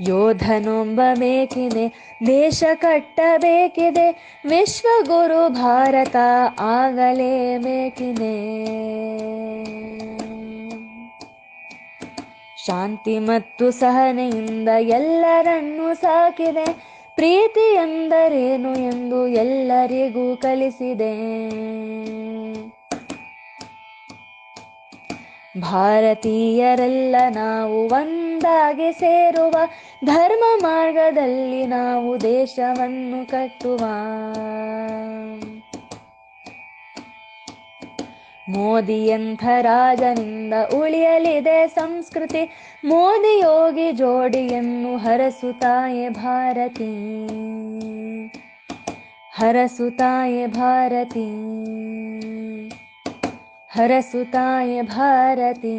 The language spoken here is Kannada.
ಯೋಧನೊಬ್ಬ ಮೇಕಿನೇ ದೇಶ ಕಟ್ಟಬೇಕಿದೆ, ವಿಶ್ವಗುರು ಭಾರತ ಆಗಲೇಬೇಕಿದೆ ಶಾಂತಿ ಮತ್ತು ಸಹನೆಯಿಂದ ಎಲ್ಲರನ್ನೂ ಸಾಕಿದೆ ಪ್ರೀತಿ ಎಂದರೇನು ಎಂದು ಎಲ್ಲರಿಗೂ ಕಲಿಸಿದೆ. ಭಾರತೀಯರೆಲ್ಲ ನಾವು ಒಂದಾಗಿ ಸೇರುವ ಧರ್ಮ ಮಾರ್ಗದಲ್ಲಿ ನಾವು ದೇಶವನ್ನು ಕಟ್ಟುವ. ಮೋದಿಯಂಥ ರಾಜನಿಂದ ಉಳಿಯಲಿದೆ ಸಂಸ್ಕೃತಿ. ಮೋದಿ ಯೋಗಿ ಜೋಡಿಯನ್ನು ಹರಸುತ್ತಾಯೆ ಭಾರತಿ. ಹರಸುತ್ತಾಯೆ ಭಾರತಿ. हरसुताय भारती।